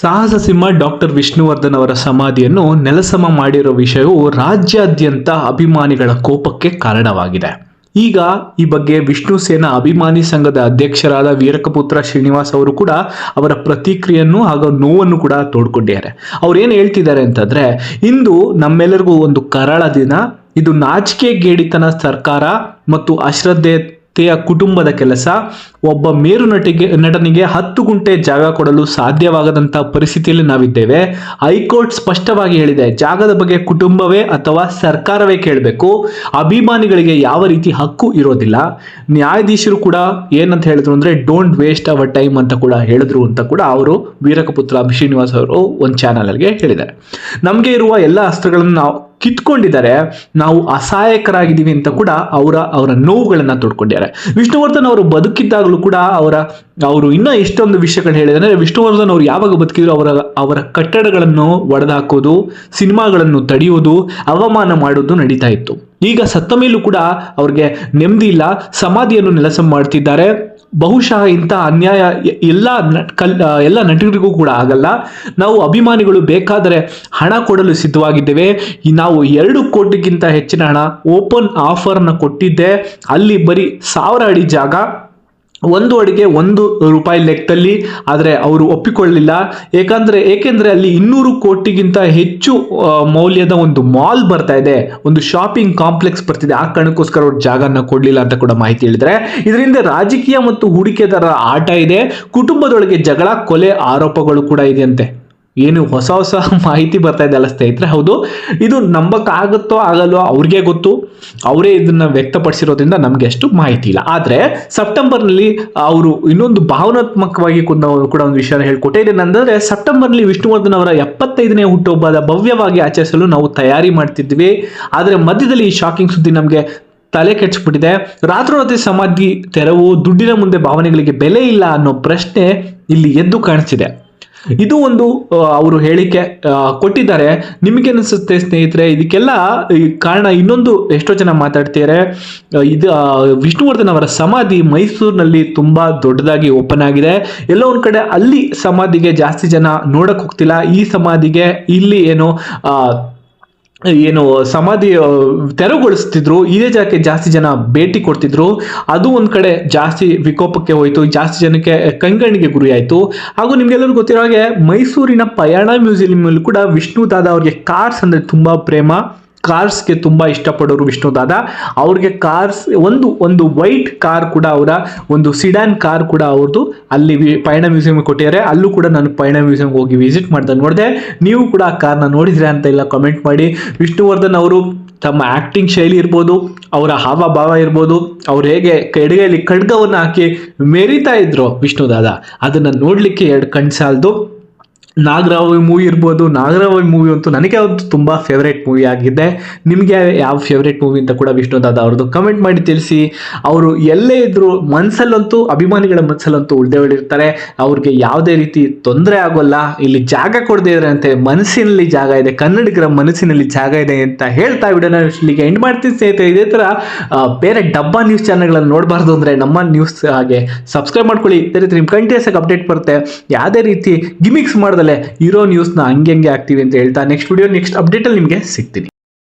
ಸಾಹಸ ಸಿಂಹ ಡಾಕ್ಟರ್ ವಿಷ್ಣುವರ್ಧನ್ ಅವರ ಸಮಾಧಿಯನ್ನು ನೆಲಸಮ ಮಾಡಿರೋ ವಿಷಯವು ರಾಜ್ಯಾದ್ಯಂತ ಅಭಿಮಾನಿಗಳ ಕೋಪಕ್ಕೆ ಕಾರಣವಾಗಿದೆ. ಈಗ ಈ ಬಗ್ಗೆ ವಿಷ್ಣು ಸೇನಾ ಅಭಿಮಾನಿ ಸಂಘದ ಅಧ್ಯಕ್ಷರಾದ ವೀರಕಪುತ್ರ ಶ್ರೀನಿವಾಸ್ ಅವರು ಕೂಡ ಅವರ ಪ್ರತಿಕ್ರಿಯೆಯನ್ನು ಹಾಗೂ ನೋವನ್ನು ಕೂಡ ತೋಡ್ಕೊಂಡಿದ್ದಾರೆ. ಅವ್ರು ಏನು ಹೇಳ್ತಿದ್ದಾರೆ ಅಂತಂದ್ರೆ, ಇಂದು ನಮ್ಮೆಲ್ಲರಿಗೂ ಒಂದು ಕರಾಳ ದಿನ. ಇದು ನಾಚಿಕೆ ಗೇಡಿತನ ಸರ್ಕಾರ ಮತ್ತು ಅಶ್ರದ್ಧೆತೆಯ ಕುಟುಂಬದ ಕೆಲಸ, ಒಬ್ಬ ಮೇರು ನಟಿಗೆ, ನಟನಿಗೆ ಹತ್ತು ಗುಂಟೆ ಜಾಗ ಕೊಡಲು ಸಾಧ್ಯವಾಗದಂತಹ ಪರಿಸ್ಥಿತಿಯಲ್ಲಿ ನಾವಿದ್ದೇವೆ. ಹೈಕೋರ್ಟ್ ಸ್ಪಷ್ಟವಾಗಿ ಹೇಳಿದೆ, ಜಾಗದ ಬಗ್ಗೆ ಕುಟುಂಬವೇ ಅಥವಾ ಸರ್ಕಾರವೇ ಕೇಳಬೇಕು. ಅಭಿಮಾನಿಗಳಿಗೆ ಯಾವ ರೀತಿ ಹಕ್ಕು ಇರೋದಿಲ್ಲ. ನ್ಯಾಯಾಧೀಶರು ಕೂಡ ಏನಂತ ಹೇಳಿದ್ರು ಅಂದ್ರೆ ಡೋಂಟ್ ವೇಸ್ಟ್ ಅವರ್ ಟೈಮ್ ಅಂತ ಕೂಡ ಹೇಳಿದ್ರು ಅಂತ ಕೂಡ ಅವರು ವೀರಕಪುತ್ರ ಶ್ರೀನಿವಾಸ್ ಅವರು ಒಂದು ಚಾನಲ್ಗೆ ಹೇಳಿದ್ದಾರೆ. ನಮಗೆ ಇರುವ ಎಲ್ಲ ಅಸ್ತ್ರಗಳನ್ನು ನಾವು ಕಿತ್ಕೊಂಡಿದ್ದಾರೆ, ನಾವು ಅಸಹಾಯಕರಾಗಿದ್ದೀವಿ ಅಂತ ಕೂಡ ಅವರ ಅವರ ನೋವುಗಳನ್ನು ತೊಡ್ಕೊಂಡಿದ್ದಾರೆ. ವಿಷ್ಣುವರ್ಧನ್ ಅವರು ಬದುಕಿದ್ದಾಗಲೂ ಕೂಡ ಅವರ, ಅವರು ಇನ್ನೂ ಎಷ್ಟೊಂದು ವಿಷಯಗಳು ಹೇಳಿದ್ದಾರೆ. ವಿಷ್ಣುವರ್ಧನ್ ಅವರು ಯಾವಾಗ ಬದುಕಿದ್ರು ಅವರ ಅವರ ಕಟ್ಟಡಗಳನ್ನು ಒಡೆದಾಕೋದು, ಸಿನಿಮಾಗಳನ್ನು ತಡೆಯುವುದು, ಅವಮಾನ ಮಾಡೋದು ನಡೀತಾ ಇತ್ತು. ಈಗ ಸತ್ತ ಮೇಲೂ ಕೂಡ ಅವ್ರಿಗೆ ನೆಮ್ಮದಿ ಇಲ್ಲ, ಸಮಾಧಿಯನ್ನು ನೆಲಸ ಮಾಡ್ತಿದ್ದಾರೆ. ಬಹುಶಃ ಇಂಥ ಅನ್ಯಾಯ ಎಲ್ಲ ಕಲ್ ಎಲ್ಲ ನಟರಿಗೂ ಕೂಡ ಆಗಲ್ಲ. ನಾವು ಅಭಿಮಾನಿಗಳು ಬೇಕಾದರೆ ಹಣ ಕೊಡಲು ಸಿದ್ಧವಾಗಿದ್ದೇವೆ. ನಾವು ಎರಡು ಕೋಟಿಗಿಂತ ಹೆಚ್ಚಿನ ಹಣ ಓಪನ್ ಆಫರ್ನ ಕೊಟ್ಟಿದ್ದೆ. ಅಲ್ಲಿ ಬರೀ ಸಾವಿರ ಅಡಿ ಜಾಗ ಒಂದು ಅಡಿಗೆ ಒಂದು ರೂಪಾಯಿ ಲೆಕ್ಕದಲ್ಲಿ, ಆದರೆ ಅವರು ಒಪ್ಪಿಕೊಳ್ಳಲಿಲ್ಲ. ಏಕೆಂದರೆ ಏಕೆಂದರೆ ಅಲ್ಲಿ ಇನ್ನೂರು ಕೋಟಿಗಿಂತ ಹೆಚ್ಚು ಮೌಲ್ಯದ ಒಂದು ಮಾಲ್ ಬರ್ತಾ ಇದೆ. ಒಂದು ಶಾಪಿಂಗ್ ಕಾಂಪ್ಲೆಕ್ಸ್ ಬರ್ತಿದೆ. ಆ ಕಾರಣಕ್ಕೋಸ್ಕರ ಅವ್ರು ಜಾಗನ ಕೊಡಲಿಲ್ಲ ಅಂತ ಕೂಡ ಮಾಹಿತಿ ಹೇಳಿದ್ರೆ ಇದರಿಂದ ರಾಜಕೀಯ ಮತ್ತು ಹೂಡಿಕೆದಾರರ ಆಟ ಇದೆ. ಕುಟುಂಬದೊಳಗೆ ಜಗಳ, ಕೊಲೆ ಆರೋಪಗಳು ಕೂಡ ಇದೆಯಂತೆ. ಏನು ಹೊಸ ಹೊಸ ಮಾಹಿತಿ ಬರ್ತಾ ಇದೆ ಅಲ್ಲ ಸ್ನೇಹಿತರೆ? ಹೌದು. ಇದು ನಂಬಕ್ಕಾಗುತ್ತೋ ಆಗಲ್ವೋ ಅವ್ರಿಗೆ ಗೊತ್ತು. ಅವರೇ ಇದನ್ನ ವ್ಯಕ್ತಪಡಿಸಿರೋದ್ರಿಂದ ನಮ್ಗೆ ಅಷ್ಟು ಮಾಹಿತಿ ಇಲ್ಲ. ಆದ್ರೆ ಸೆಪ್ಟೆಂಬರ್ನಲ್ಲಿ ಅವರು ಇನ್ನೊಂದು ಭಾವನಾತ್ಮಕವಾಗಿ ಕೂಡ ಒಂದು ವಿಷಯ ಹೇಳ್ಕೊಟ್ಟೆ. ಇದೇನಂದ್ರೆ ಸೆಪ್ಟೆಂಬರ್ನಲ್ಲಿ ವಿಷ್ಣುವರ್ಧನ್ ಅವರ ಎಪ್ಪತ್ತೈದನೇ ಹುಟ್ಟುಹಬ್ಬದ ಭವ್ಯವಾಗಿ ಆಚರಿಸಲು ನಾವು ತಯಾರಿ ಮಾಡ್ತಿದ್ವಿ. ಆದ್ರೆ ಮಧ್ಯದಲ್ಲಿ ಈ ಶಾಕಿಂಗ್ ಸುದ್ದಿ ನಮಗೆ ತಲೆ ಕೆಚ್ಚಿಬಿಟ್ಟಿದೆ ರಾತ್ರೋರಾತ್ರಿ ಸಮಾಧಿ ತೆರವು, ದುಡ್ಡಿನ ಮುಂದೆ ಭಾವನೆಗಳಿಗೆ ಬೆಲೆ ಇಲ್ಲ ಅನ್ನೋ ಪ್ರಶ್ನೆ ಇಲ್ಲಿ ಎದ್ದು ಕಾಣಿಸ್ತಿದೆ. ಇದು ಒಂದು ಅವರು ಹೇಳಿಕೆ ಕೊಟ್ಟಿದ್ದಾರೆ. ನಿಮಗೆ ಅನಿಸುತ್ತೆ ಸ್ನೇಹಿತರೆ, ಇದಕ್ಕೆಲ್ಲ ಕಾರಣ ಇನ್ನೊಂದು ಎಷ್ಟೋ ಜನ ಮಾತಾಡ್ತಿದ್ದಾರೆ. ಇದು ವಿಷ್ಣುವರ್ಧನ್ ಅವರ ಸಮಾಧಿ ಮೈಸೂರಿನಲ್ಲಿ ತುಂಬಾ ದೊಡ್ಡದಾಗಿ ಓಪನ್ ಆಗಿದೆ. ಎಲ್ಲೋ ಒಂದ್ ಕಡೆ ಅಲ್ಲಿ ಸಮಾಧಿಗೆ ಜಾಸ್ತಿ ಜನ ನೋಡಕ್ಕೆ ಹೋಗ್ತಿಲ್ಲ. ಈ ಸಮಾಧಿಗೆ ಇಲ್ಲಿ ಏನು ಏನು ಸಮಾಧಿ ತೆರವುಗೊಳಿಸ್ತಿದ್ರು, ಇದೇ ಜಾಗಕ್ಕೆ ಜಾಸ್ತಿ ಜನ ಭೇಟಿ ಕೊಡ್ತಿದ್ರು. ಅದು ಒಂದ್ ಕಡೆ ಜಾಸ್ತಿ ವಿಕೋಪಕ್ಕೆ ಹೋಯ್ತು, ಜಾಸ್ತಿ ಜನಕ್ಕೆ ಕಂಗಣಿಗೆ ಗುರಿಯಾಯಿತು. ಹಾಗೂ ನಿಮ್ಗೆಲ್ಲರೂ ಗೊತ್ತಿರೋ ಹಾಗೆ ಮೈಸೂರಿನ ಪಯಾಣ ಮ್ಯೂಸಿಯಂ ಕೂಡ ವಿಷ್ಣು ದಾದ ಅವ್ರಿಗೆ ಕಾರ್ಸ್ ಅಂದ್ರೆ ತುಂಬಾ ಪ್ರೇಮ. ಕಾರ್ಸ್ಗೆ ತುಂಬಾ ಇಷ್ಟಪಡೋರು ವಿಷ್ಣು ದಾದಾ. ಅವ್ರಿಗೆ ಕಾರ್ಸ್ ಒಂದು ಒಂದು ವೈಟ್ ಕಾರ್ ಕೂಡ ಅವರ, ಒಂದು ಸಿಡಾನ್ ಕಾರ್ ಕೂಡ ಅವ್ರದ್ದು ಅಲ್ಲಿ ಪಯಣ ಮ್ಯೂಸಿಯಂ ಕೊಟ್ಟಿದ್ದಾರೆ. ಅಲ್ಲೂ ಕೂಡ ನಾನು ಪಯಣ ಮ್ಯೂಸಿಯಂ ಹೋಗಿ ವಿಸಿಟ್ ಮಾಡ್ದೆ, ನೋಡಿದೆ. ನೀವು ಕೂಡ ಆ ಕಾರ್ನ ನೋಡಿದ್ರೆ ಅಂತ ಇಲ್ಲ ಕಮೆಂಟ್ ಮಾಡಿ. ವಿಷ್ಣುವರ್ಧನ್ ಅವರು ತಮ್ಮ ಆ್ಯಕ್ಟಿಂಗ್ ಶೈಲಿ ಇರ್ಬೋದು, ಅವರ ಹಾವಭಾವ ಇರ್ಬೋದು, ಅವ್ರು ಹೇಗೆ ಎಡಗೈಲಿ ಖಡ್ಗವನ್ನು ಹಾಕಿ ಮೆರಿತಾ ಇದ್ರು ವಿಷ್ಣು ದಾದಾ. ಅದನ್ನ ನೋಡಲಿಕ್ಕೆ ಎರಡು ಕಣ್ ಸಾಲದು. ನಾಗರಾವಿ ಮೂವಿ ಇರ್ಬೋದು. ನಾಗರಾವಿ ಮೂವಿ ಅಂತೂ ನನಗೆ ಅದು ತುಂಬ ಫೇವ್ರೇಟ್ ಮೂವಿ ಆಗಿದೆ. ನಿಮಗೆ ಯಾವ ಫೇವ್ರೇಟ್ ಮೂವಿ ಅಂತ ಕೂಡ ವಿಷ್ಣು ದಾದಾ ಅವ್ರದ್ದು ಕಮೆಂಟ್ ಮಾಡಿ ತಿಳಿಸಿ. ಅವರು ಎಲ್ಲೇ ಇದ್ರು ಮನಸ್ಸಲ್ಲಂತೂ ಅಭಿಮಾನಿಗಳ ಮನಸ್ಸಲ್ಲಂತೂ ಉಳ್ದೇ ಉಳಿರ್ತಾರೆ. ಅವ್ರಿಗೆ ಯಾವುದೇ ರೀತಿ ತೊಂದರೆ ಆಗೋಲ್ಲ. ಇಲ್ಲಿ ಜಾಗ ಕೊಡದೇ ಇದ್ರಂತೆ ಮನಸ್ಸಿನಲ್ಲಿ ಜಾಗ ಇದೆ. ಕನ್ನಡಿಗರ ಮನಸ್ಸಿನಲ್ಲಿ ಜಾಗ ಇದೆ ಅಂತ ಹೇಳ್ತಾ ವಿಡಿಯೋನ ಇಲ್ಲಿಗೆ ಎಂಡ್ ಮಾಡ್ತೀನಿ ಸ್ನೇಹಿತರೆ. ಇದೇ ಥರ ಬೇರೆ ಡಬ್ಬಾ ನ್ಯೂಸ್ ಚಾನಲ್ಗಳನ್ನು ನೋಡಬಾರ್ದು ಅಂದರೆ ನಮ್ಮ ನ್ಯೂಸ್ ಹಾಗೆ ಸಬ್ಸ್ಕ್ರೈಬ್ ಮಾಡ್ಕೊಳ್ಳಿ. ಇದೇ ರೀತಿ ನಿಮ್ಮ ಕಂಟಿನ್ಯೂಸ್ ಆಗಿ ಅಪ್ಡೇಟ್ ಬರುತ್ತೆ. ಯಾವುದೇ ರೀತಿ ಗಿಮಿಕ್ಸ್ ಮಾಡ್ದಲೆ ಇರೋ ನ್ಯೂಸ್ನ ಹಂಗೆ ಹಂಗೆ ಆಗ್ತೀವಿ ಅಂತ ಹೇಳ್ತಾ ನೆಕ್ಸ್ಟ್ ವಿಡಿಯೋ ನೆಕ್ಸ್ಟ್ ಅಪ್ಡೇಟಲ್ಲಿ ನಿಮಗೆ ಸಿಗ್ತೀನಿ.